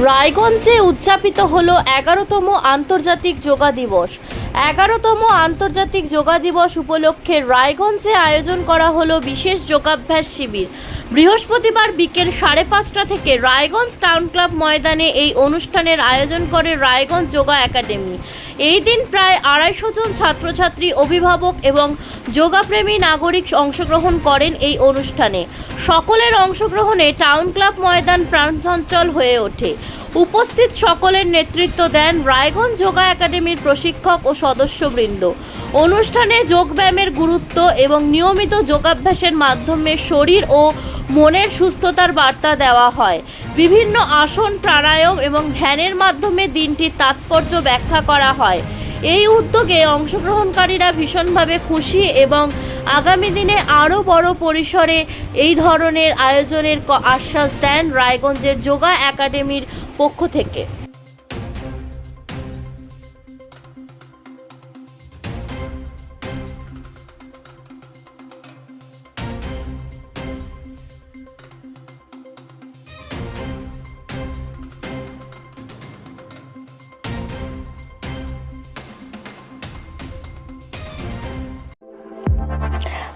রায়গঞ্জে উদযাপিত হলো এগারোতম আন্তর্জাতিক যোগা দিবস। এগারোতম আন্তর্জাতিক যোগা দিবস উপলক্ষে রায়গঞ্জে আয়োজন করা হলো বিশেষ যোগাভ্যাস শিবির। বৃহস্পতিবার বিকেল সাড়ে পাঁচটা থেকে রায়গঞ্জ টাউন ক্লাব ময়দানে এই অনুষ্ঠানের আয়োজন করে রায়গঞ্জ যোগা একাডেমি। এই দিন প্রায় আড়াইশো জন ছাত্রছাত্রী, অভিভাবক এবং যোগাপ্রেমী নাগরিক অংশগ্রহণ করেন এই অনুষ্ঠানে। সকলের অংশগ্রহণে টাউন ক্লাব ময়দান প্রাণচঞ্চল হয়ে ওঠে। উপস্থিত সকলের নেতৃত্ব দেন রায়গঞ্জ যোগা একাডেমির প্রশিক্ষক ও সদস্যবৃন্দ। অনুষ্ঠানে যোগব্যায়ামের গুরুত্ব এবং নিয়মিত যোগাভ্যাসের মাধ্যমে শরীর ও মনের সুস্থতার বার্তা দেওয়া হয়। বিভিন্ন আসন, প্রাণায়াম এবং ধ্যানের মাধ্যমে দিনটির তাৎপর্য ব্যাখ্যা করা হয়। এই উদ্যোগে অংশগ্রহণকারীরা ভীষণভাবে খুশি এবং আগামী দিনে আরও বড় পরিসরে এই ধরনের আয়োজনের আশ্বাস দেন রায়গঞ্জের যোগা একাডেমির পক্ষ থেকে।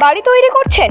বাড়ি তৈরি করছেন?